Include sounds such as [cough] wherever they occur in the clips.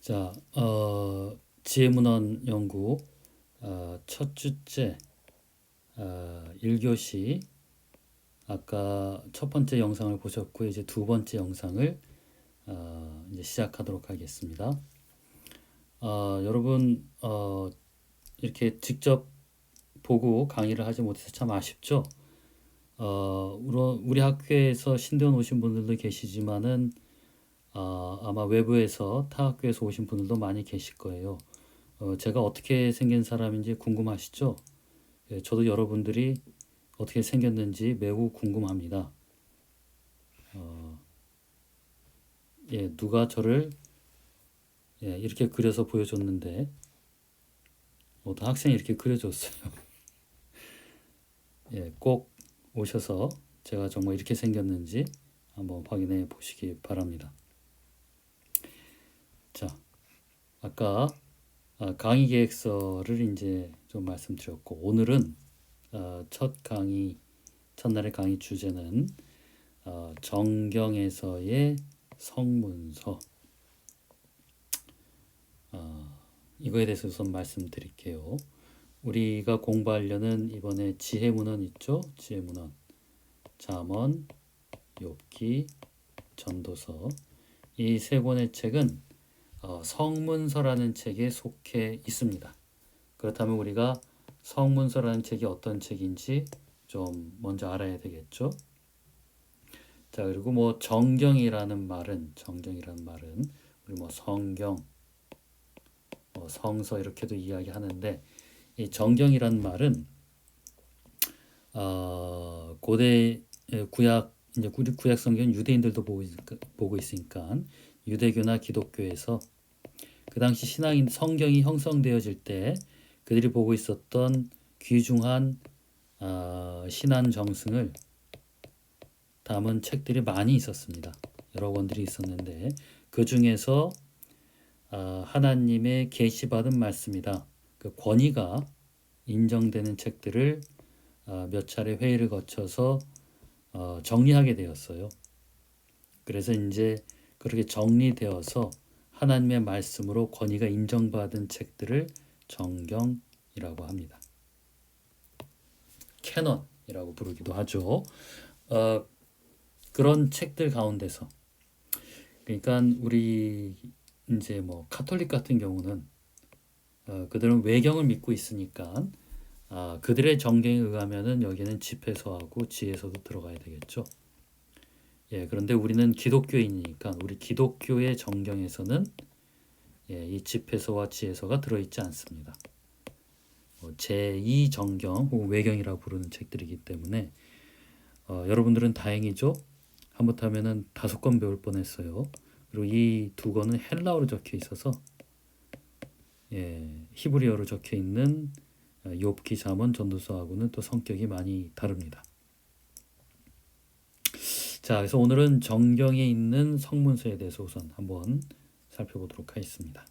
자, 어, 지혜문헌 연구 어, 첫 주째 어, 1교시 아까 첫 번째 영상을 보셨고 이제 두 번째 영상을 어, 이제 시작하도록 하겠습니다. 어, 여러분 어, 이렇게 직접 보고 강의를 하지 못해서 참 아쉽죠. 어, 우리, 학교에서 신대원 오신 분들도 계시지만은 어, 아마 외부에서 타 학교에서 오신 분들도 많이 계실 거예요. 어, 제가 어떻게 생긴 사람인지 궁금하시죠? 예, 저도 여러분들이 어떻게 생겼는지 매우 궁금합니다. 어, 예, 누가 저를 예, 이렇게 그려서 보여줬는데 어떤 학생이 이렇게 그려줬어요. [laughs] 예, 꼭 오셔서 제가 정말 이렇게 생겼는지 한번 확인해 보시기 바랍니다. 자, 아까 아, 강의 계획서를 이제 좀 말씀드렸고 오늘은 어, 첫 강의 첫날의 강의 주제는 어, 정경에서의 성문서 어, 이거에 대해서 우선 말씀드릴게요. 우리가 공부하려는 이번에 지혜문헌 있죠? 지혜문헌, 잠언, 욥기, 전도서 이 세 권의 책은 어, 성문서라는 책에 속해 있습니다. 그렇다면 우리가 성문서라는 책이 어떤 책인지 좀 먼저 알아야 되겠죠. 자 그리고 뭐 정경이라는 말은 정경이라는 말은 우리 뭐 성경, 뭐 성서 이렇게도 이야기하는데 이 정경이라는 말은 어, 고대 구약 이제 구약 성경 유대인들도 보고 있으니까, 보고 있으니까 유대교나 기독교에서 그 당시 신앙인 성경이 형성되어질 때 그들이 보고 있었던 귀중한 어, 신안 정승을 담은 책들이 많이 있었습니다. 여러 권들이 있었는데 그 중에서 어, 하나님의 계시받은 말씀이다. 그 권위가 인정되는 책들을 어, 몇 차례 회의를 거쳐서 어, 정리하게 되었어요. 그래서 이제 그렇게 정리되어서 하나님의 말씀으로 권위가 인정받은 책들을 정경이라고 합니다. 캐논이라고 부르기도 하죠. 어, 그런 책들 가운데서 그러니까 우리 이제 뭐 카톨릭 같은 경우는 어, 그들은 외경을 믿고 있으니까 아, 그들의 정경에 의하면은 여기는 집회서하고 지혜서도 들어가야 되겠죠. 예, 그런데 우리는 기독교인이니까 우리 기독교의 정경에서는 예, 이 집회서와 지혜서가 들어있지 않습니다. 뭐 제2 정경 혹은 외경이라고 부르는 책들이기 때문에 어, 여러분들은 다행이죠. 한못하면은 다섯 권 배울 뻔했어요. 그리고 이 두 권은 헬라어로 적혀 있어서 예, 히브리어로 적혀 있는 어, 욥기 잠언 전도서하고는 또 성격이 많이 다릅니다. 자, 그래서 오늘은 정경에 있는 성문서에 대해서 우선 한번 살펴보도록 하겠습니다.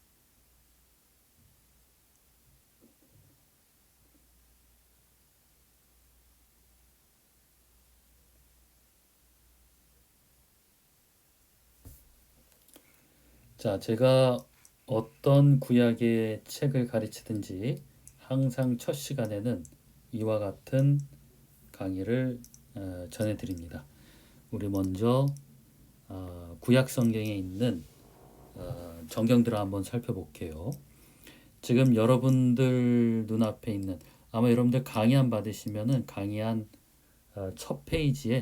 자, 제가 어떤 구약의 책을 가르치든지 항상 첫 시간에는 이와 같은 강의를 어, 전해드립니다. 우리 먼저 어, 구약 성경에 있는 어, 정경들을 한번 살펴볼게요. 지금 여러분들 눈앞에 있는 아마 여러분들 강의 안 받으시면은 강의안 어, 첫 페이지에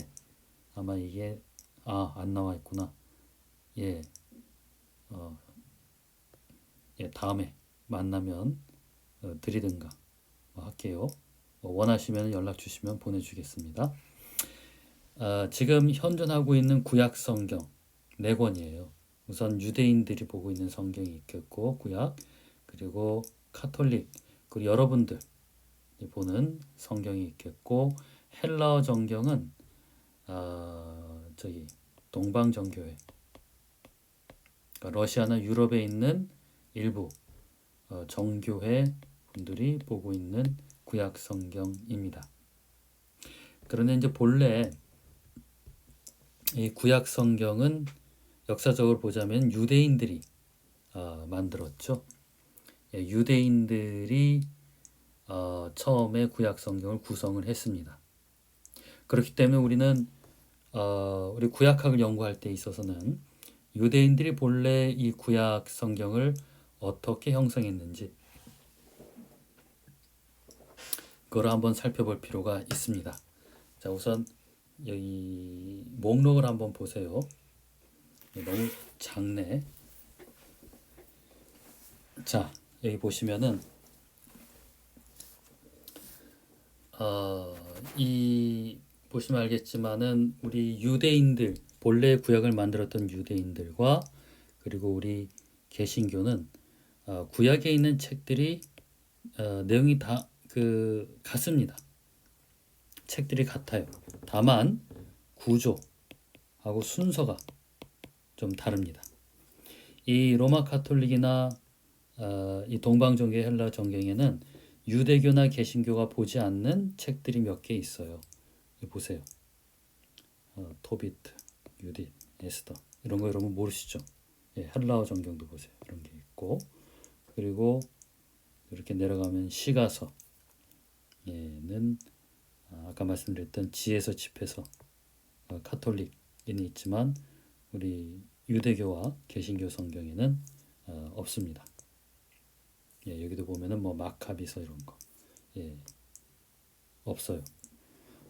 아마 이게 아 안 나와 있구나. 예, 어, 예 다음에 만나면 어, 드리든가 뭐 할게요. 뭐 원하시면 연락 주시면 보내주겠습니다. 어, 지금 현존하고 있는 구약 성경 네 권이에요. 우선 유대인들이 보고 있는 성경이 있겠고 구약 그리고 카톨릭 그리고 여러분들 보는 성경이 있겠고 헬라어 정경은 어, 저기 동방 정교회 그러니까 러시아나 유럽에 있는 일부 어, 정교회 분들이 보고 있는 구약 성경입니다. 그런데 이제 본래 이 구약 성경은 역사적으로 보자면 유대인들이 어, 만들었죠. 예, 유대인들이 어, 처음에 구약 성경을 구성을 했습니다. 그렇기 때문에 우리는 어, 우리 구약학을 연구할 때 있어서는 유대인들이 본래 이 구약 성경을 어떻게 형성했는지 그걸 한번 살펴볼 필요가 있습니다. 자, 우선 여기 목록을 한번 보세요. 너무 작네. 자, 여기 보시면은 어, 이 보시면 알겠지만은 우리 유대인들 본래 구약을 만들었던 유대인들과 그리고 우리 개신교는 어, 구약에 있는 책들이 어, 내용이 다 그 같습니다. 책들이 같아요. 다만 구조하고 순서가 좀 다릅니다. 이 로마 카톨릭이나 어, 이 동방 종교 헬라 정경에는 유대교나 개신교가 보지 않는 책들이 몇 개 있어요. 보세요. 어, 토비트, 유딧, 에스더 이런 거 여러분 모르시죠? 예, 헬라어 정경도 보세요. 이런 게 있고 그리고 이렇게 내려가면 시가서 얘는 아, 아까 말씀드렸던 지에서 집에서 어, 카톨릭에는 있지만 우리 유대교와 개신교 성경에는 어, 없습니다. 예, 여기도 보면은 뭐 마카비서 이런 거 예, 없어요.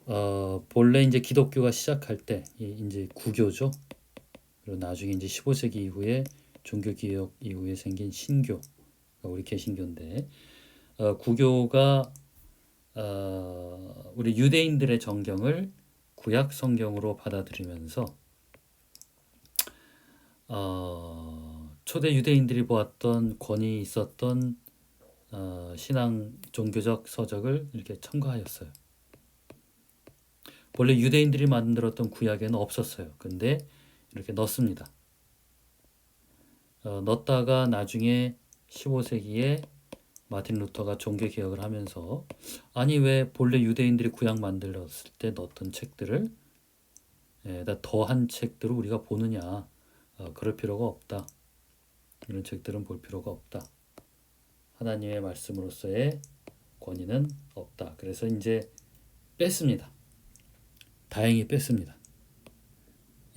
어, 본래 이제 기독교가 시작할 때 이- 이제 구교죠. 그리고 나중에 이제 15세기 이후에 종교 개혁 이후에 생긴 신교, 우리 개신교인데 어, 구교가 어, 우리 유대인들의 정경을 구약 성경으로 받아들이면서 어, 초대 유대인들이 보았던 권위 있었던 어, 신앙 종교적 서적을 이렇게 첨가하였어요. 원래 유대인들이 만들었던 구약에는 없었어요. 근데 이렇게 넣습니다. 어, 넣었다가 나중에 15세기에 마틴 루터가 종교 개혁을 하면서 아니 왜 본래 유대인들이 구약 만들었을 때 넣었던 책들을 예, 다 더한 책들을 우리가 보느냐? 어, 그럴 필요가 없다. 이런 책들은 볼 필요가 없다. 하나님의 말씀으로서의 권위는 없다. 그래서 이제 뺐습니다. 다행히 뺐습니다.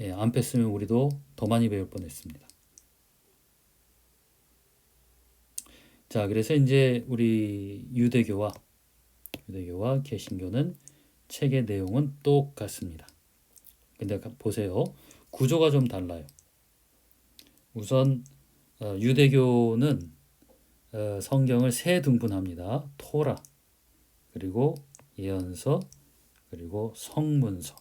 예, 안 뺐으면 우리도 더 많이 배울 뻔했습니다 자, 그래서 이제 우리 유대교와 유대교와 개신교는 책의 내용은 똑같습니다. 근데 가- 보세요. 구조가 좀 달라요. 우선 어, 유대교는 어, 성경을 세 등분합니다. 토라, 그리고 예언서, 그리고 성문서.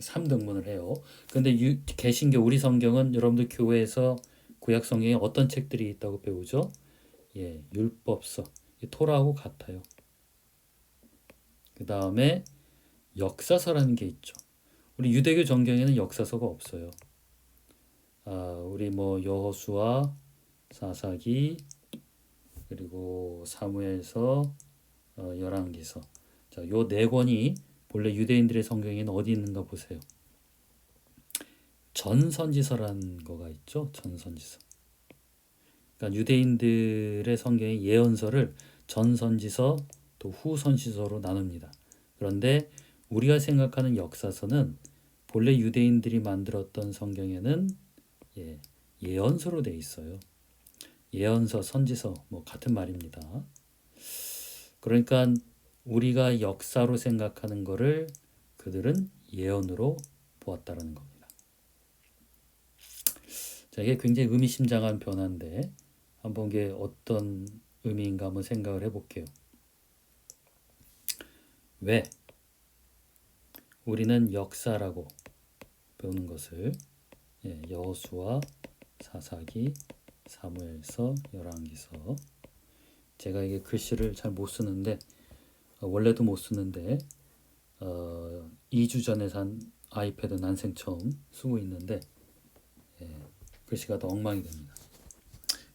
3등분을 해요. 근데 유, 개신교 우리 성경은 여러분들 교회에서 구약 성경에 어떤 책들이 있다고 배우죠? 예, 율법서, 이 토라하고 같아요. 그 다음에 역사서라는 게 있죠. 우리 유대교 정경에는 역사서가 없어요. 아, 우리 뭐 여호수아, 사사기, 그리고 사무엘서, 어, 열왕기서. 자, 요 네 권이 본래 유대인들의 성경에는 어디 있는가 보세요. 전선지서라는 거가 있죠. 전선지서. 그러니까 유대인들의 성경의 예언서를 전선지서 또 후선지서로 나눕니다. 그런데 우리가 생각하는 역사서는 본래 유대인들이 만들었던 성경에는 예, 예언서로 돼 있어요. 예언서, 선지서 뭐 같은 말입니다. 그러니까 우리가 역사로 생각하는 거를 그들은 예언으로 보았다라는 겁니다. 자, 이게 굉장히 의미심장한 변화인데 한번 이게 어떤 의미인가 한번 생각을 해볼게요. 왜 우리는 역사라고 배우는 것을 예, 여호수아, 사사기, 사무엘서, 열왕기서 제가 이게 글씨를 잘 못 쓰는데 어, 원래도 못 쓰는데 어, 2주 전에 산 아이패드 난생 처음 쓰고 있는데 예, 글씨가 더 엉망이 됩니다.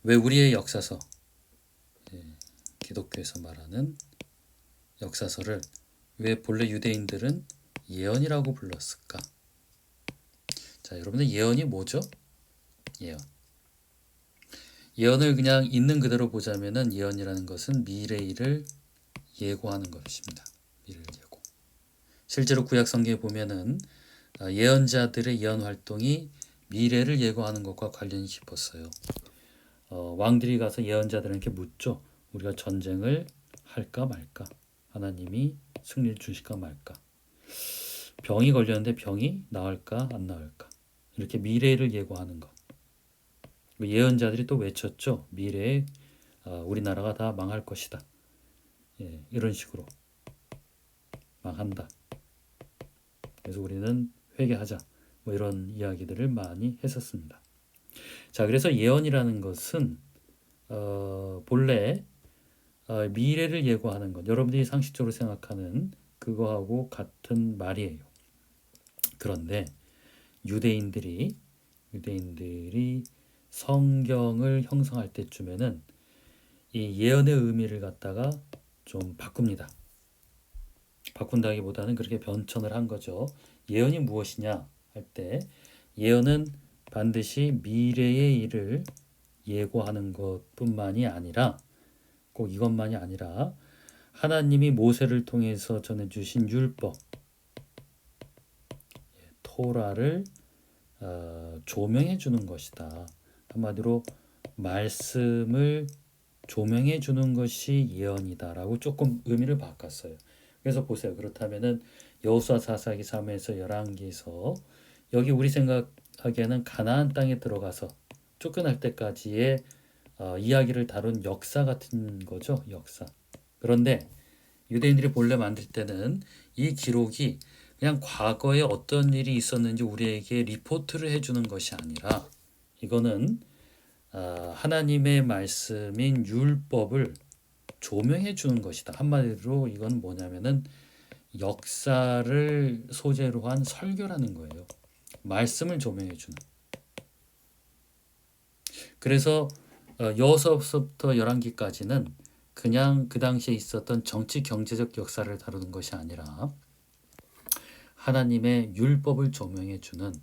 왜 우리의 역사서 예, 기독교에서 말하는 역사서를 왜 본래 유대인들은 예언이라고 불렀을까? 자, 여러분들 예언이 뭐죠? 예언. 예언을 그냥 있는 그대로 보자면은 예언이라는 것은 미래일을 예고하는 것입니다. 미래를 예고. 실제로 구약 성경에 보면은 어, 예언자들의 예언 활동이 미래를 예고하는 것과 관련이 깊었어요. 어, 왕들이 가서 예언자들에게 묻죠. 우리가 전쟁을 할까 말까? 하나님이 승리를 주실까 말까? 병이 걸렸는데 병이 나을까 안 나을까? 이렇게 미래를 예고하는 것. 그 예언자들이 또 외쳤죠. 미래에 어, 우리나라가 다 망할 것이다. 예, 이런 식으로 망한다. 그래서 우리는 회개하자. 뭐 이런 이야기들을 많이 했었습니다. 자, 그래서 예언이라는 것은 어, 본래 어, 미래를 예고하는 것. 여러분들이 상식적으로 생각하는 그거하고 같은 말이에요. 그런데 유대인들이 유대인들이 성경을 형성할 때쯤에는 이 예언의 의미를 갖다가 좀 바꿉니다. 바꾼다기보다는 그렇게 변천을 한 거죠. 예언이 무엇이냐 할 때 예언은 반드시 미래의 일을 예고하는 것뿐만이 아니라 꼭 이것만이 아니라 하나님이 모세를 통해서 전해 주신 율법 예, 토라를 어, 조명해 주는 것이다. 한마디로 말씀을 조명해 주는 것이 예언이다라고 조금 의미를 바꿨어요. 그래서 보세요. 그렇다면은 여호수아 4사기 3에서 11기에서 여기 우리 생각 하기에는 가나안 땅에 들어가서 쫓겨날 때까지의 어, 이야기를 다룬 역사 같은 거죠. 역사. 그런데 유대인들이 본래 만들 때는 이 기록이 그냥 과거에 어떤 일이 있었는지 우리에게 리포트를 해주는 것이 아니라 이거는 어, 하나님의 말씀인 율법을 조명해 주는 것이다. 한마디로 이건 뭐냐면은 역사를 소재로 한 설교라는 거예요. 말씀을 조명해 주는. 그래서 어, 여호수아서부터 열왕기까지는 그냥 그 당시에 있었던 정치 경제적 역사를 다루는 것이 아니라 하나님의 율법을 조명해 주는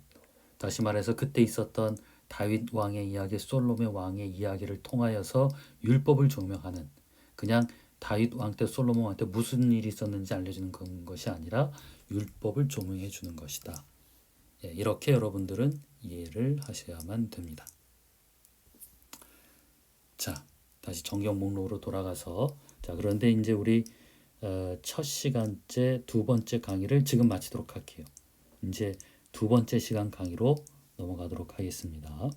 다시 말해서 그때 있었던 다윗 왕의 이야기, 솔로몬 왕의 이야기를 통하여서 율법을 조명하는 그냥 다윗 왕 때 솔로몬 왕 때 무슨 일이 있었는지 알려주는 것이 아니라 율법을 조명해 주는 것이다. 예, 이렇게 여러분들은 이해를 하셔야만 됩니다. 자, 다시 정경 목록으로 돌아가서 자 그런데 이제 우리 어, 첫 시간째 두 번째 강의를 지금 마치도록 할게요. 이제 두 번째 시간 강의로 넘어가도록 하겠습니다.